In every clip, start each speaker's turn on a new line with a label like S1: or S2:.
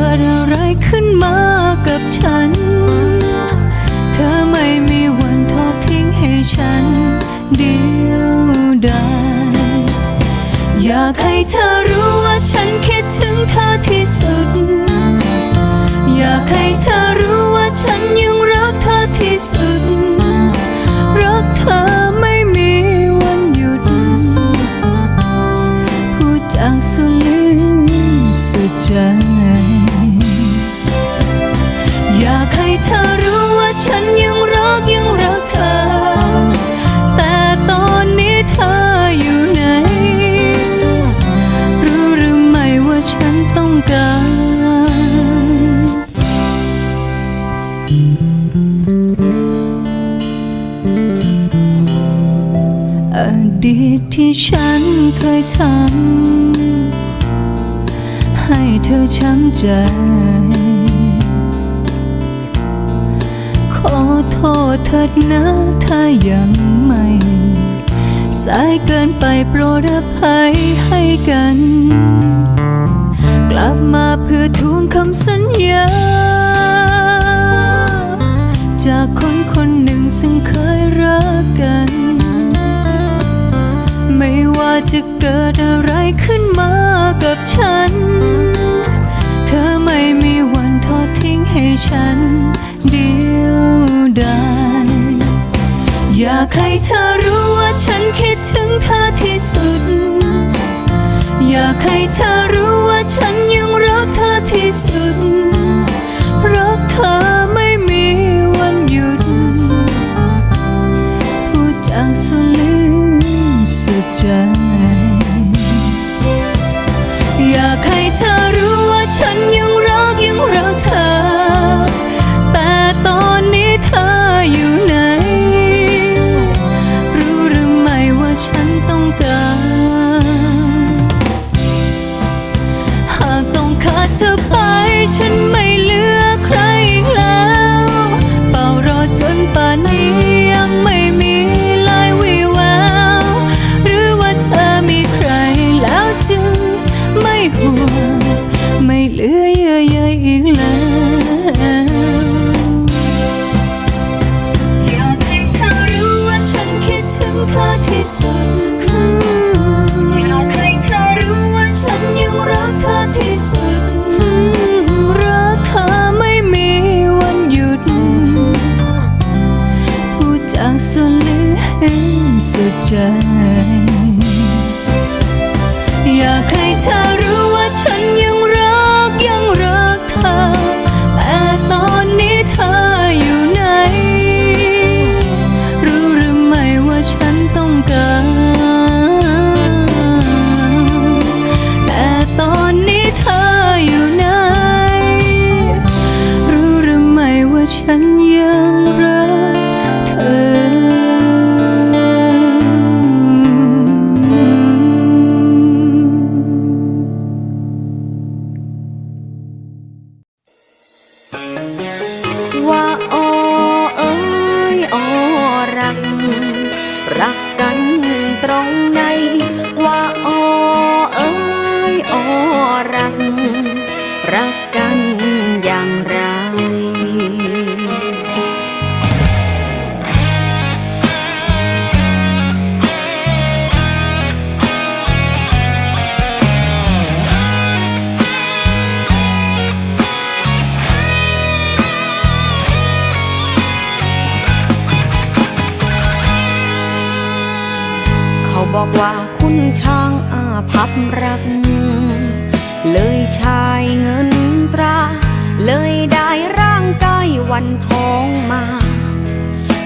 S1: กิดอะไรขึ้นมากับฉัน ที่ฉันเคยทำให้เธอช้ำใจ ขอโทษเถิดนะถ้ายังไม่ สายเกินไปโปรดอภัยให้กัน จะเกิดอะไรขึ้นมากับฉัน เธอไม่มีวันทอดทิ้งให้ฉัน เดียวดายอยากให้เธอรู้ว่าฉันคิดถึงเธอที่สุด อยากให้เธอรู้ว่าฉันยังรักเธอที่สุด รักเธอ
S2: บอกว่าคุณช่างอาภัพรัก เลยชายเงินตรา เลยได้ร่างกายวันทองมา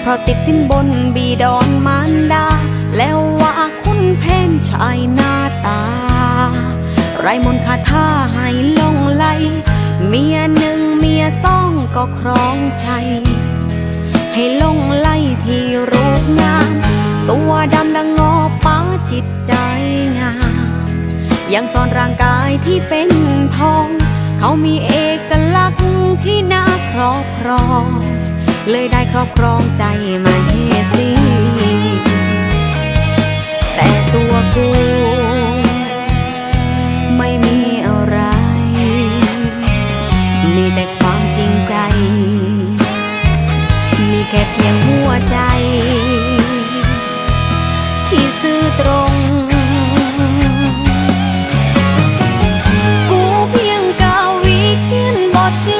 S2: เพราะติดสินบนบีดอนมารดา แล้วว่าคุณเพนชายหน้าตา ไรมนคาถาให้ลงไหลเมียหนึ่งเมียสองก็ครองใจ ให้ลงไหลที่รูปงาม ตัวดำดังงอป้าจิตใจงาม ยังซ่อนร่างกายที่เป็นทอง เขามีเอกลักษณ์ที่น่าครอบครอง เลยได้ครอบครองใจมาเฮสีแต่ตัวกู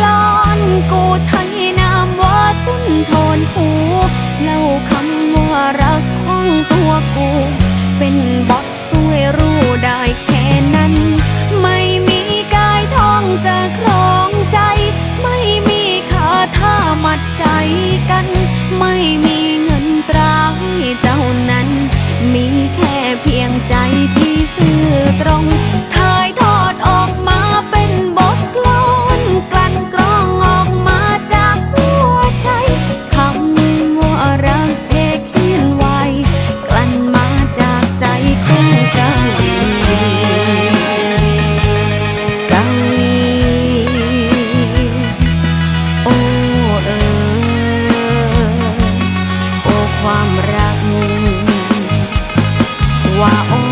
S2: ลอนกูใช้นามว่าสุนทรภูเล่าคำว่ารักของตัวกู เป็นบทสวยรู้ได้แค่นั้น ไม่มีกายทองจะครองใจ ไม่มีคาถามัดใจ ว่า